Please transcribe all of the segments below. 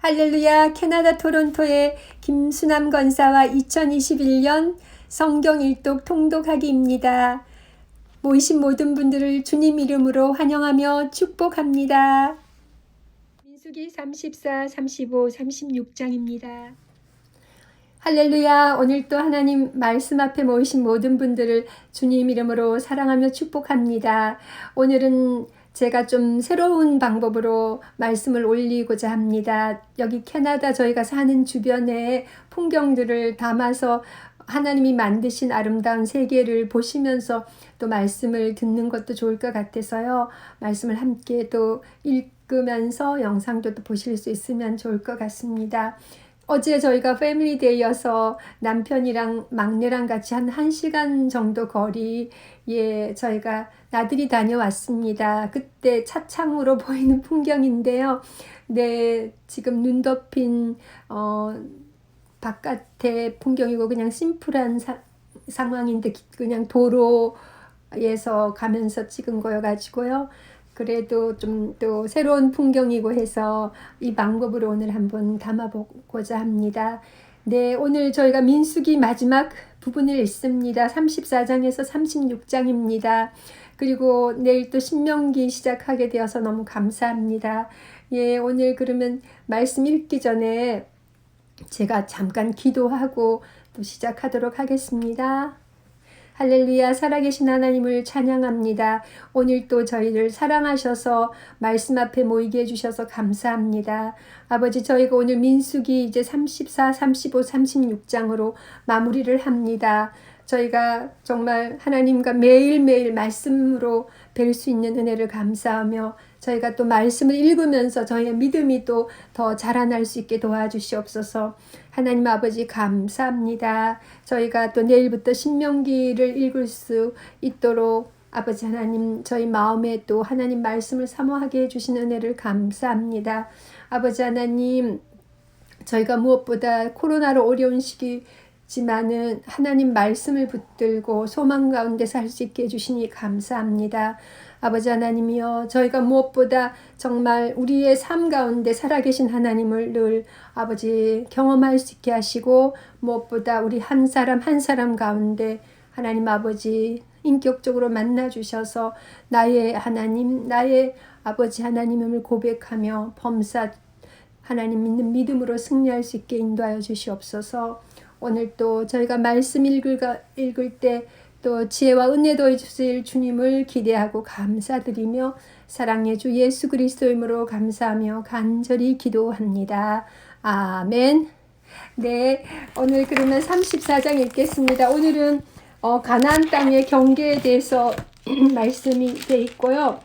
할렐루야 캐나다 토론토의 김수남 권사와 2021년 성경 일독 통독하기입니다. 모이신 모든 분들을 주님 이름으로 환영하며 축복합니다. 민수기 34, 35, 36장입니다. 할렐루야 오늘 또 하나님 말씀 앞에 모이신 모든 분들을 주님 이름으로 사랑하며 축복합니다. 오늘은 제가 좀 새로운 방법으로 말씀을 올리고자 합니다. 여기 캐나다 저희가 사는 주변에 풍경들을 담아서 하나님이 만드신 아름다운 세계를 보시면서 또 말씀을 듣는 것도 좋을 것 같아서요. 말씀을 함께 또 읽으면서 영상도 또 보실 수 있으면 좋을 것 같습니다. 어제 저희가 패밀리데이여서 남편이랑 막내랑 같이 한 1시간 정도 거리에 저희가 나들이 다녀왔습니다. 그때 차창으로 보이는 풍경인데요. 네, 지금 눈 덮인 어, 바깥의 풍경이고 그냥 심플한 사, 상황인데 그냥 도로에서 가면서 찍은 거여가지고요. 그래도 좀 또 새로운 풍경이고 해서 이 방법으로 오늘 한번 담아보고자 합니다. 네, 오늘 저희가 민수기 마지막 부분을 읽습니다. 34장에서 36장입니다. 그리고 내일 또 신명기 시작하게 되어서 너무 감사합니다. 예, 오늘 그러면 말씀 읽기 전에 제가 잠깐 기도하고 또 시작하도록 하겠습니다. 할렐루야 살아계신 하나님을 찬양합니다. 오늘 또 저희를 사랑하셔서 말씀 앞에 모이게 해주셔서 감사합니다. 아버지 저희가 오늘 민수기 이제 34, 35, 36장으로 마무리를 합니다. 저희가 정말 하나님과 매일매일 말씀으로 뵐 수 있는 은혜를 감사하며 저희가 또 말씀을 읽으면서 저희의 믿음이 또 더 자라날 수 있게 도와주시옵소서. 하나님 아버지 감사합니다. 저희가 또 내일부터 신명기를 읽을 수 있도록 아버지 하나님 저희 마음에 또 하나님 말씀을 사모하게 해주시는 은혜를 감사합니다. 아버지 하나님 저희가 무엇보다 코로나로 어려운 시기 지만은 하나님 말씀을 붙들고 소망 가운데 살 수 있게 해주시니 감사합니다. 아버지 하나님이여 저희가 무엇보다 정말 우리의 삶 가운데 살아계신 하나님을 늘 아버지 경험할 수 있게 하시고 무엇보다 우리 한 사람 한 사람 가운데 하나님 아버지 인격적으로 만나 주셔서 나의 하나님 나의 아버지 하나님을 고백하며 범사 하나님 믿는 믿음으로 승리할 수 있게 인도하여 주시옵소서. 오늘 또 저희가 말씀 읽을, 읽을 때 또 지혜와 은혜도 주실 주님을 기대하고 감사드리며 사랑의 주 예수 그리스도 이름으로 감사하며 간절히 기도합니다. 아멘. 네, 오늘 그러면 34장 읽겠습니다. 오늘은 어, 가나안 땅의 경계에 대해서 말씀이 돼 있고요.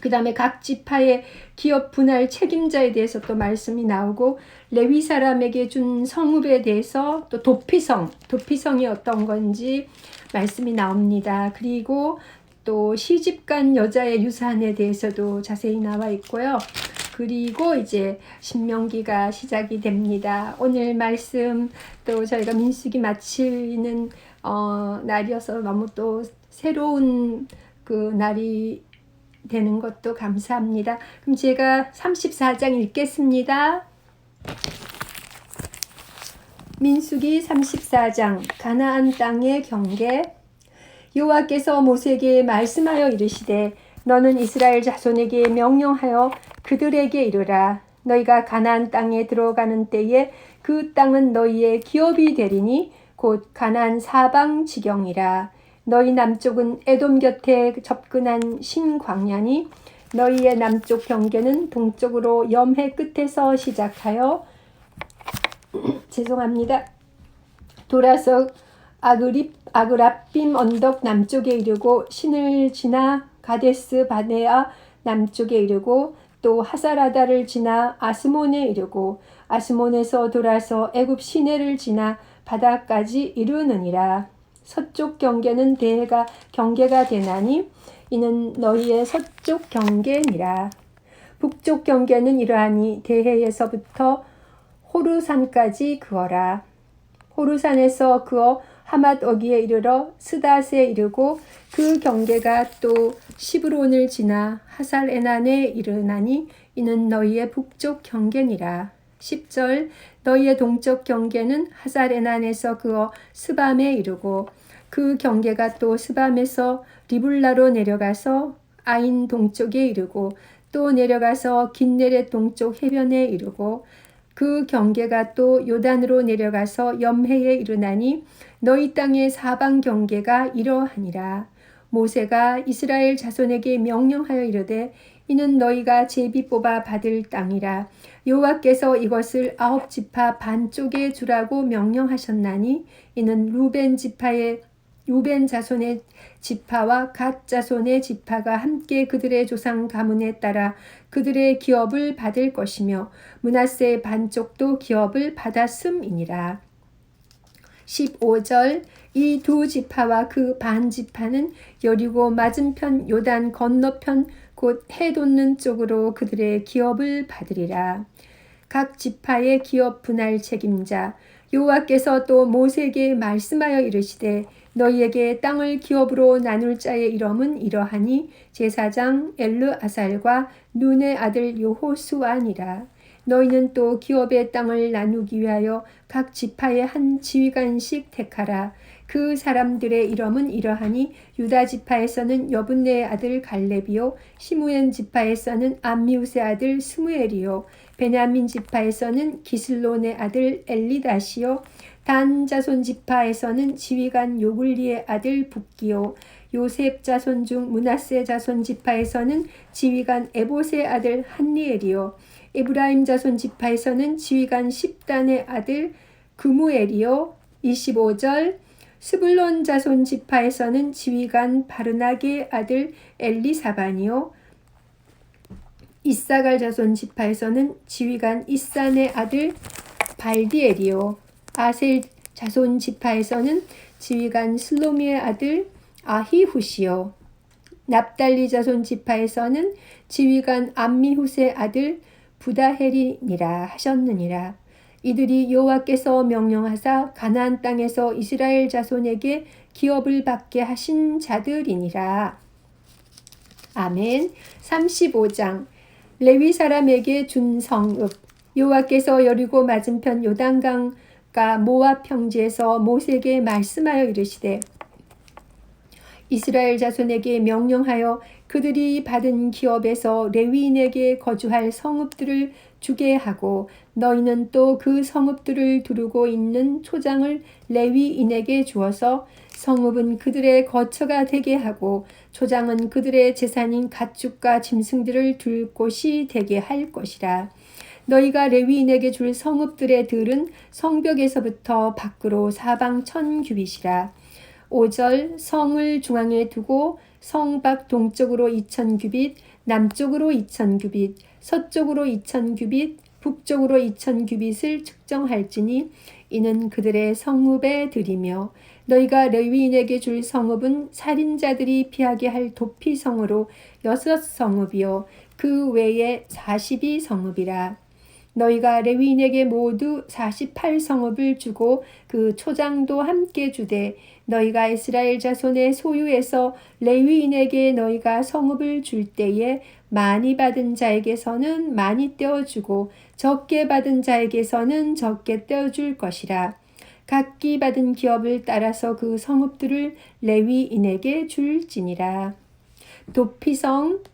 그 다음에 각 지파의 기업 분할 책임자에 대해서 또 말씀이 나오고 레위 사람에게 준 성읍에 대해서 또 도피성, 도피성이 어떤 건지 말씀이 나옵니다. 그리고 또 시집간 여자의 유산에 대해서도 자세히 나와 있고요. 그리고 이제 신명기가 시작이 됩니다. 오늘 말씀 또 저희가 민수기 마치는 어, 날이어서 너무 또 새로운 그 날이 되는 것도 감사합니다. 그럼 제가 34장 읽겠습니다. 민수기 34장 가나안 땅의 경계 여호와께서 모세에게 말씀하여 이르시되 너는 이스라엘 자손에게 명령하여 그들에게 이르라 너희가 가나안 땅에 들어가는 때에 그 땅은 너희의 기업이 되리니 곧 가나안 사방 지경이라 너희 남쪽은 에돔 곁에 접근한 신광야니 너희의 남쪽 경계는 동쪽으로 염해 끝에서 시작하여 죄송합니다. 돌아서 아그립 아그라빔 언덕 남쪽에 이르고 신을 지나 가데스 바네아 남쪽에 이르고 또 하사라다를 지나 아스몬에 이르고 아스몬에서 돌아서 애굽 시내를 지나 바다까지 이르느니라. 서쪽 경계는 대해가 경계가 되나니 이는 너희의 서쪽 경계니라. 북쪽 경계는 이러하니 대해에서부터 호루산까지 그어라. 호루산에서 그어 하맛 어기에 이르러 스닷에 이르고 그 경계가 또 시브론을 지나 하살 에난에 이르나니 이는 너희의 북쪽 경계니라. 10절 너희의 동쪽 경계는 하사레난에서 그어 스밤에 이르고 그 경계가 또 스밤에서 리블라로 내려가서 아인 동쪽에 이르고 또 내려가서 긴네렛 동쪽 해변에 이르고 그 경계가 또 요단으로 내려가서 염해에 이르나니 너희 땅의 사방 경계가 이러하니라. 모세가 이스라엘 자손에게 명령하여 이르되 이는 너희가 제비 뽑아 받을 땅이라 여호와께서 이것을 아홉 지파 반쪽에 주라고 명령하셨나니 이는 루벤 지파의 루벤 자손의 지파와 갓 자손의 지파가 함께 그들의 조상 가문에 따라 그들의 기업을 받을 것이며 문하세 반쪽도 기업을 받았음이니라. 15절 이 두 지파와 그 반 지파는 여리고 맞은편 요단 건너편 곧 해 돋는 쪽으로 그들의 기업을 받으리라. 각 지파의 기업 분할 책임자 여호와께서 또 모세에게 말씀하여 이르시되 너희에게 땅을 기업으로 나눌 자의 이름은 이러하니 제사장 엘르아살과 눈의 아들 요호수아니라. 너희는 또 기업의 땅을 나누기 위하여 각 지파의 한 지휘관씩 택하라. 그 사람들의 이름은 이러하니 유다 지파에서는 여분네의 아들 갈렙이요 시무엔 지파에서는 암미우스의 아들 스무엘이요 베냐민 지파에서는 기슬론의 아들 엘리다시요 단 자손 지파에서는 지휘관 요굴리의 아들 북기요 요셉 자손 중 문하세 자손 지파에서는 지휘관 에봇의 아들 한리엘이요 에브라임 자손 지파에서는 지휘관 십단의 아들 그무엘이요 25절 스불론 자손 지파에서는 지휘관 바르나게의 아들 엘리사반이요. 이사갈 자손 지파에서는 지휘관 이산의 아들 발디엘이요. 아셀 자손 지파에서는 지휘관 슬로미의 아들 아히후시요. 납달리 자손 지파에서는 지휘관 암미후스의 아들 부다헬이니라 하셨느니라 이들이 여호와께서 명령하사 가나안 땅에서 이스라엘 자손에게 기업을 받게 하신 자들이니라. 아멘. 35장. 레위 사람에게 준 성읍. 여호와께서 여리고 맞은편 요단강가 모압 평지에서 모세에게 말씀하여 이르시되 이스라엘 자손에게 명령하여 그들이 받은 기업에서 레위인에게 거주할 성읍들을 주게 하고 너희는 또 그 성읍들을 두르고 있는 초장을 레위인에게 주어서 성읍은 그들의 거처가 되게 하고 초장은 그들의 재산인 가축과 짐승들을 둘 곳이 되게 할 것이라. 너희가 레위인에게 줄 성읍들의 들은 성벽에서부터 밖으로 사방 천 규빗이라. 5절 성을 중앙에 두고 성 밖 동쪽으로 2천 규빗, 남쪽으로 2천 규빗, 서쪽으로 2천 규빗, 북쪽으로 2천 규빗을 측정할지니 이는 그들의 성읍에 들이며 너희가 레위인에게 줄 성읍은 살인자들이 피하게 할 도피 성으로 여섯 성읍이요. 그 외에 42 성읍이라 너희가 레위인에게 모두 48성읍을 주고 그 초장도 함께 주되 너희가 이스라엘 자손의 소유에서 레위인에게 너희가 성읍을 줄 때에 많이 받은 자에게서는 많이 떼어주고 적게 받은 자에게서는 적게 떼어줄 것이라. 각기 받은 기업을 따라서 그 성읍들을 레위인에게 줄지니라. 도피성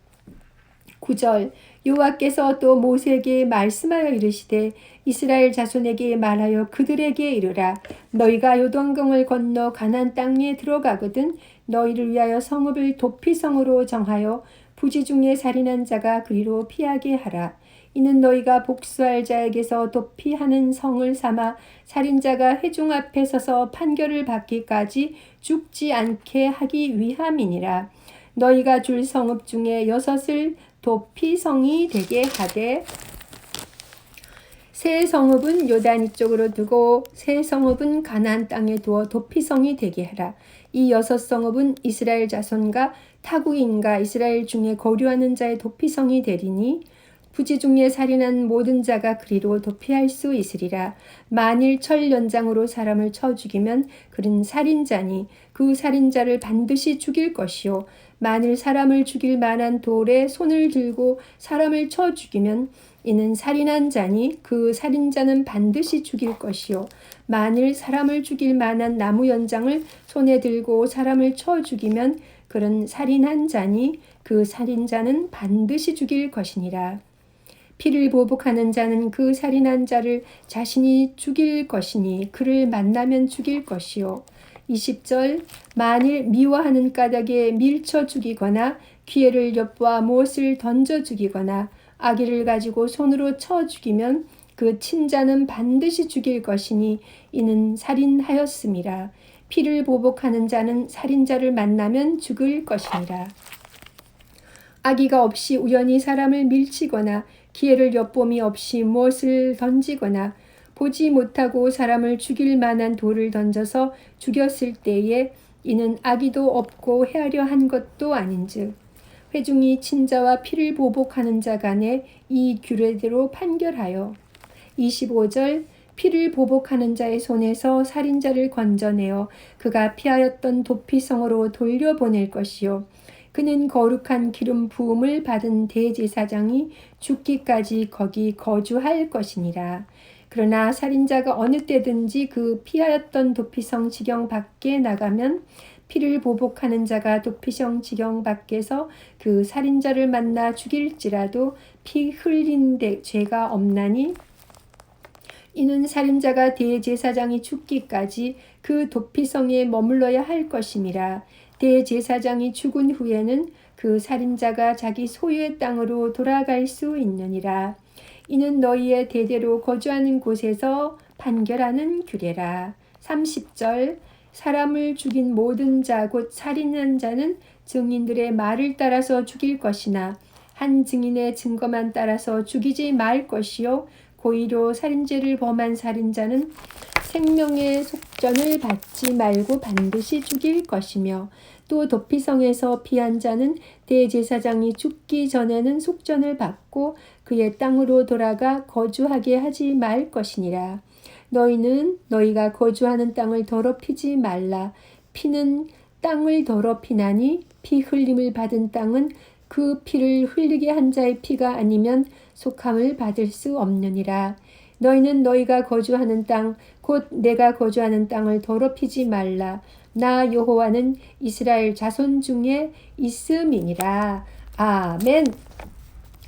9절 여호와께서 또 모세에게 말씀하여 이르시되 이스라엘 자손에게 말하여 그들에게 이르라. 너희가 요동강을 건너 가난 땅에 들어가거든 너희를 위하여 성읍을 도피성으로 정하여 부지 중에 살인한 자가 그리로 피하게 하라. 이는 너희가 복수할 자에게서 도피하는 성을 삼아 살인자가 회중 앞에 서서 판결을 받기까지 죽지 않게 하기 위함이니라. 너희가 줄 성읍 중에 여섯을 도피성이 되게 하되 새 성읍은 요단 이쪽으로 두고 새 성읍은 가나안 땅에 두어 도피성이 되게 하라. 이 여섯 성읍은 이스라엘 자손과 타국인과 이스라엘 중에 거류하는 자의 도피성이 되리니 부지 중에 살인한 모든 자가 그리로 도피할 수 있으리라. 만일 철 연장으로 사람을 쳐 죽이면 그는 살인자니 그 살인자를 반드시 죽일 것이요. 만일 사람을 죽일 만한 돌에 손을 들고 사람을 쳐 죽이면 이는 살인한 자니 그 살인자는 반드시 죽일 것이요. 만일 사람을 죽일 만한 나무 연장을 손에 들고 사람을 쳐 죽이면 그는 살인한 자니 그 살인자는 반드시 죽일 것이니라. 피를 보복하는 자는 그 살인한 자를 자신이 죽일 것이니 그를 만나면 죽일 것이요 20절 만일 미워하는 까닭에 밀쳐 죽이거나 기회를 엿보아 무엇을 던져 죽이거나 아기를 가지고 손으로 쳐 죽이면 그 친자는 반드시 죽일 것이니 이는 살인하였음이라 피를 보복하는 자는 살인자를 만나면 죽을 것이니라. 아기가 없이 우연히 사람을 밀치거나 기회를 엿봄이 없이 무엇을 던지거나 보지 못하고 사람을 죽일 만한 돌을 던져서 죽였을 때에 이는 악의도 없고 헤아려 한 것도 아닌즉 회중이 친자와 피를 보복하는 자 간에 이 규례대로 판결하여 25절 피를 보복하는 자의 손에서 살인자를 건져내어 그가 피하였던 도피성으로 돌려보낼 것이요 그는 거룩한 기름 부음을 받은 대제사장이 죽기까지 거기 거주할 것이니라. 그러나 살인자가 어느 때든지 그 피하였던 도피성 지경 밖에 나가면 피를 보복하는 자가 도피성 지경 밖에서 그 살인자를 만나 죽일지라도 피 흘린 데 죄가 없나니 이는 살인자가 대제사장이 죽기까지 그 도피성에 머물러야 할 것임이라 대제사장이 죽은 후에는 그 살인자가 자기 소유의 땅으로 돌아갈 수 있느니라. 이는 너희의 대대로 거주하는 곳에서 판결하는 규례라. 30절 사람을 죽인 모든 자 곧 살인한 자는 증인들의 말을 따라서 죽일 것이나 한 증인의 증거만 따라서 죽이지 말 것이요 고의로 살인죄를 범한 살인자는 생명의 속전을 받지 말고 반드시 죽일 것이며 또 도피성에서 피한 자는 대제사장이 죽기 전에는 속전을 받고 그의 땅으로 돌아가 거주하게 하지 말 것이니라. 너희는 너희가 거주하는 땅을 더럽히지 말라. 피는 땅을 더럽히나니 피 흘림을 받은 땅은 그 피를 흘리게 한 자의 피가 아니면 속함을 받을 수 없느니라. 너희는 너희가 거주하는 땅, 곧 내가 거주하는 땅을 더럽히지 말라. 나 여호와는 이스라엘 자손 중에 있음이니라. 아멘.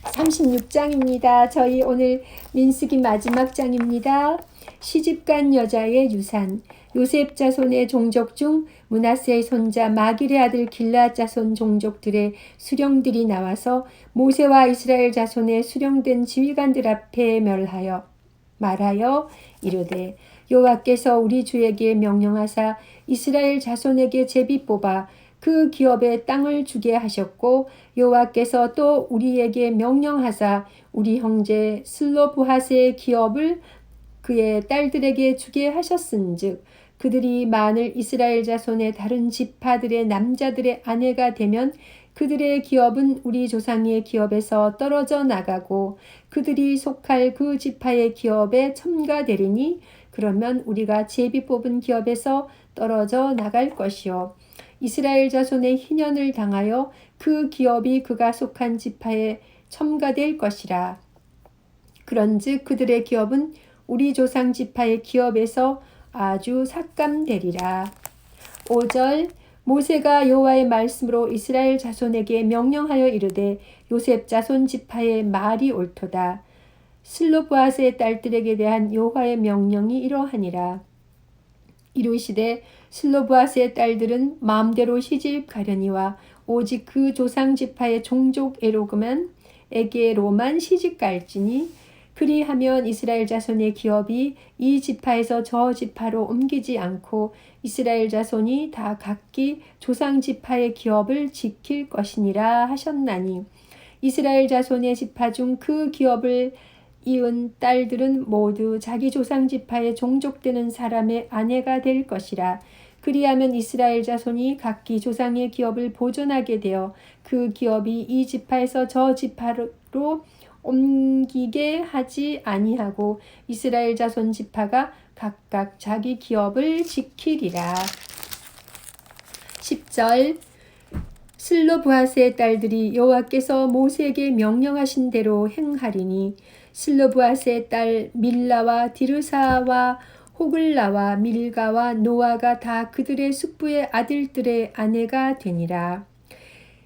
36장입니다. 저희 오늘 민수기 마지막 장입니다. 시집간 여자의 유산. 요셉 자손의 종족 중 문하세의 손자 마길의 아들 길라 자손 종족들의 수령들이 나와서 모세와 이스라엘 자손의 수령된 지휘관들 앞에 멸하여 말하여 이르되 여호와께서 우리 주에게 명령하사 이스라엘 자손에게 제비 뽑아 그 기업에 땅을 주게 하셨고 여호와께서 또 우리에게 명령하사 우리 형제 슬로브하세의 기업을 그의 딸들에게 주게 하셨은즉 그들이 만일 이스라엘 자손의 다른 지파들의 남자들의 아내가 되면 그들의 기업은 우리 조상의 기업에서 떨어져 나가고 그들이 속할 그 지파의 기업에 첨가되리니 그러면 우리가 제비 뽑은 기업에서 떨어져 나갈 것이요. 이스라엘 자손의 희년을 당하여 그 기업이 그가 속한 지파에 첨가될 것이라. 그런즉 그들의 기업은 우리 조상 지파의 기업에서 아주 삭감되리라. 5절 모세가 여호와의 말씀으로 이스라엘 자손에게 명령하여 이르되 요셉 자손 지파의 말이 옳도다. 슬로브아스의 딸들에게 대한 여호와의 명령이 이러하니라. 이르시되 슬로브아스의 딸들은 마음대로 시집 가려니와 오직 그 조상 지파의 종족 에로그만 에게로만 시집 갈지니 그리하면 이스라엘 자손의 기업이 이 지파에서 저 지파로 옮기지 않고 이스라엘 자손이 다 각기 조상 지파의 기업을 지킬 것이니라 하셨나니 이스라엘 자손의 지파 중 그 기업을 이은 딸들은 모두 자기 조상 지파에 종족되는 사람의 아내가 될 것이라. 그리하면 이스라엘 자손이 각기 조상의 기업을 보존하게 되어 그 기업이 이 지파에서 저 지파로 옮기게 하지 아니하고 이스라엘 자손 지파가 각각 자기 기업을 지키리라. 10절 슬로브하스의 딸들이 여호와께서 모세에게 명령하신 대로 행하리니 슬로브아스의 딸 밀라와 디르사와 호글라와 밀가와 노아가 다 그들의 숙부의 아들들의 아내가 되니라.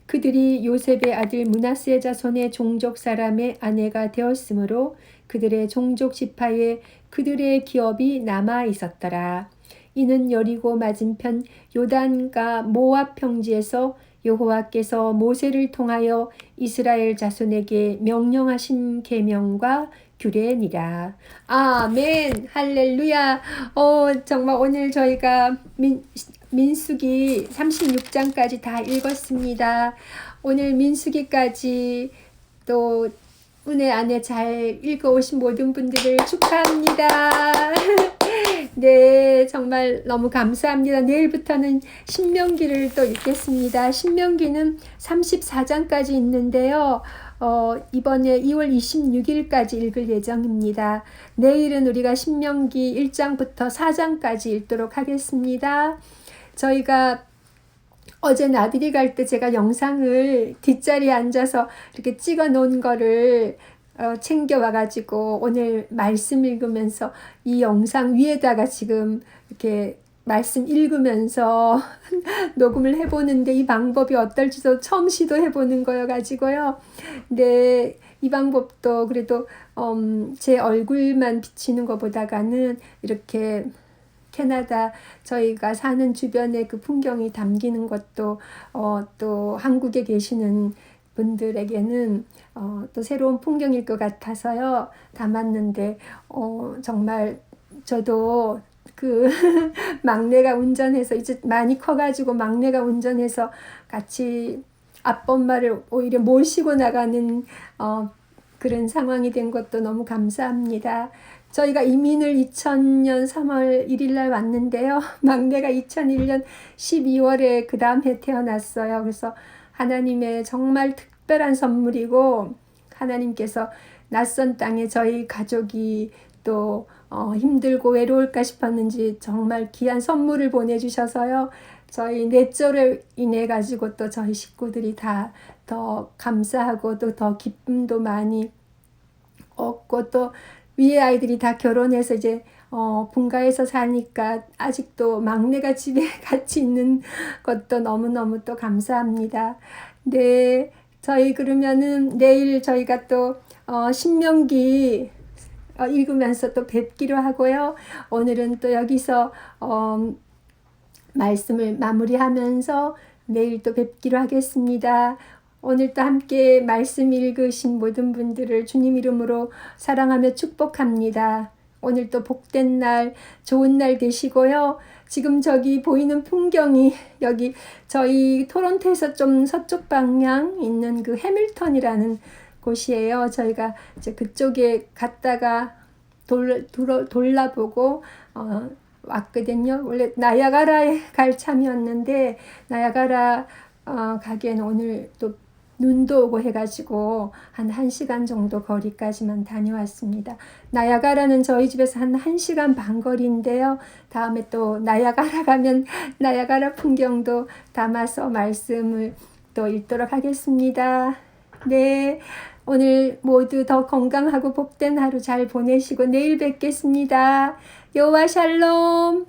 그들이 요셉의 아들 문하스의 자손의 종족 사람의 아내가 되었으므로 그들의 종족 지파에 그들의 기업이 남아 있었더라. 이는 여리고 맞은편 요단과 모압 평지에서 여호와께서 모세를 통하여 이스라엘 자손에게 명령하신 계명과 규례니라. 아멘. 할렐루야. 어, 정말 오늘 저희가 민, 민수기 36장까지 다 읽었습니다. 오늘 민수기까지 또 은혜 안에 잘 읽어오신 모든 분들을 축하합니다. 네, 정말 너무 감사합니다. 내일부터는 신명기를 또 읽겠습니다. 신명기는 34장까지 있는데요. 어, 이번에 2월 26일까지 읽을 예정입니다. 내일은 우리가 신명기 1장부터 4장까지 읽도록 하겠습니다. 저희가 어제 나들이 갈 때 제가 영상을 뒷자리에 앉아서 이렇게 찍어 놓은 거를 어, 챙겨와가지고 오늘 말씀 읽으면서 이 영상 위에다가 지금 이렇게 말씀 읽으면서 녹음을 해보는데 이 방법이 어떨지도 처음 시도해보는 거여가지고요. 근데 이 방법도 그래도 음, 제 얼굴만 비치는 것보다가는 이렇게 캐나다 저희가 사는 주변의 그 풍경이 담기는 것도 어, 또 한국에 계시는 분들에게는 어, 또 새로운 풍경일 것 같아서요 담았는데 어, 정말 저도 그 막내가 운전해서 이제 많이 커가지고 막내가 운전해서 같이 아빠 엄마를 오히려 모시고 나가는 어, 그런 상황이 된 것도 너무 감사합니다. 저희가 이민을 2000년 3월 1일 날 왔는데요. 막내가 2001년 12월에 그 다음 해 태어났어요. 그래서 하나님의 정말 특별한 선물이고 하나님께서 낯선 땅에 저희 가족이 또 어, 힘들고 외로울까 싶었는지 정말 귀한 선물을 보내주셔서요. 저희 넷절을 인해 가지고 또 저희 식구들이 다 더 감사하고 또 더 기쁨도 많이 얻고 또 위에 아이들이 다 결혼해서 이제 어, 분가에서 사니까 아직도 막내가 집에 같이 있는 것도 너무너무 또 감사합니다. 네, 저희 그러면은 내일 저희가 또 어, 신명기 어, 읽으면서 또 뵙기로 하고요. 오늘은 또 여기서 어, 말씀을 마무리하면서 내일 또 뵙기로 하겠습니다. 오늘 또 함께 말씀 읽으신 모든 분들을 주님 이름으로 사랑하며 축복합니다. 오늘 또 복된 날, 좋은 날 되시고요. 지금 저기 보이는 풍경이 여기 저희 토론토에서 좀 서쪽 방향 있는 그 해밀턴이라는 곳이에요. 저희가 이제 그쪽에 갔다가 돌, 돌, 돌라보고 어, 왔거든요. 원래 나야가라에 갈 참이었는데 나야가라 어, 가기에는 오늘 또 눈도 오고 해가지고 한 1시간 정도 거리까지만 다녀왔습니다. 나야가라는 저희 집에서 한 1시간 반 거리인데요. 다음에 또 나야가라 가면 나야가라 풍경도 담아서 말씀을 또 읽도록 하겠습니다. 네. 오늘 모두 더 건강하고 복된 하루 잘 보내시고 내일 뵙겠습니다. 여호와 샬롬.